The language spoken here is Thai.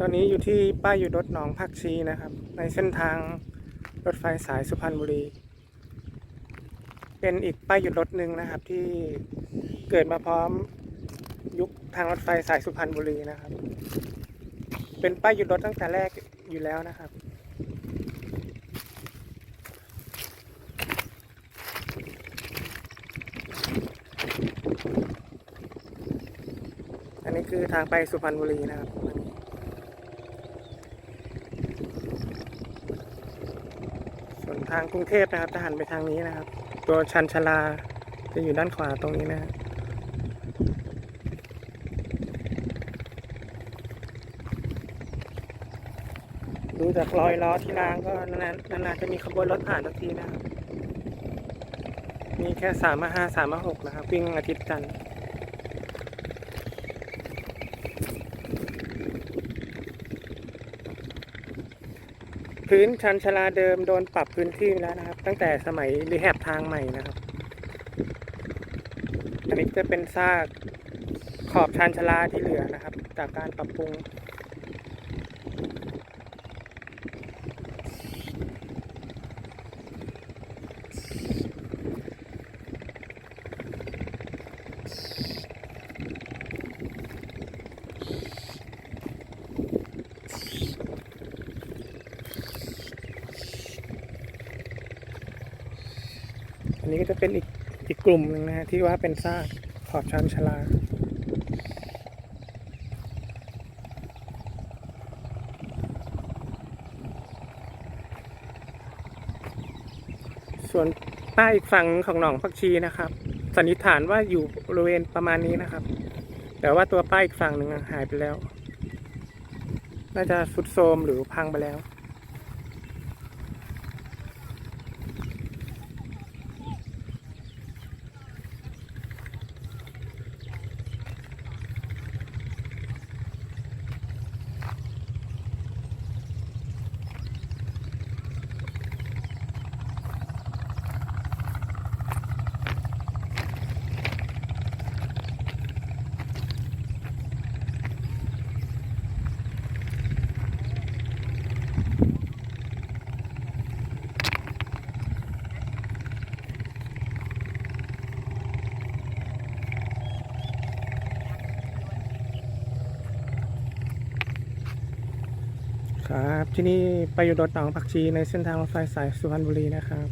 ตอนนี้อยู่ที่ป้ายหยุดรถหนองผักชีนะครับ ในเส้นทางรถไฟสายสุพรรณบุรี เป็นอีกป้ายหยุดรถหนึ่งนะครับ ที่เกิดมาพร้อมยุคทางรถไฟสายสุพรรณบุรีนะครับ เป็นป้ายหยุดรถตั้งแต่แรกอยู่แล้วนะครับอันนี้คือทางไปสุพรรณบุรีนะครับ ส่วน ทางกรุงเทพนะครับจะหันไปทางนี้นะครับ ตัวชันชลาจะอยู่ด้านขวาตรงนี้นะดูจากรอยล้อที่รางก็นานๆนานๆจะมีขบวนรถผ่านสักทีนะครับมีแค่สามห้าสามหกนะครับ วิ่งอาทิตย์จันทร์ พื้นชันชลาเดิมโดนปรับพื้นที่แล้วนะครับ ตั้งแต่สมัยรีแฮบทางใหม่นะครับ อันนี้จะเป็นซากขอบชันชลาที่เหลือนะครับ จากการปรับปรุง อันนี้ก็จะเป็นอีกอีกกลุ่มหนึ่งนะฮะที่ว่าเป็นซากขอบชันชลาส่วนป้ายอีกฝั่งของหนองพักชีนะครับ สันนิษฐานว่าอยู่บริเวณประมาณนี้นะครับ แต่ว่าตัวป้ายอีกฝั่งหนึ่งหายไปแล้ว น่าจะสุดโทรมหรือพังไปแล้ว ครับ ที่นี่ไปอยู่รถหนองผักชีในเส้นทางรถไฟสายสุพรรณบุรีนะครับ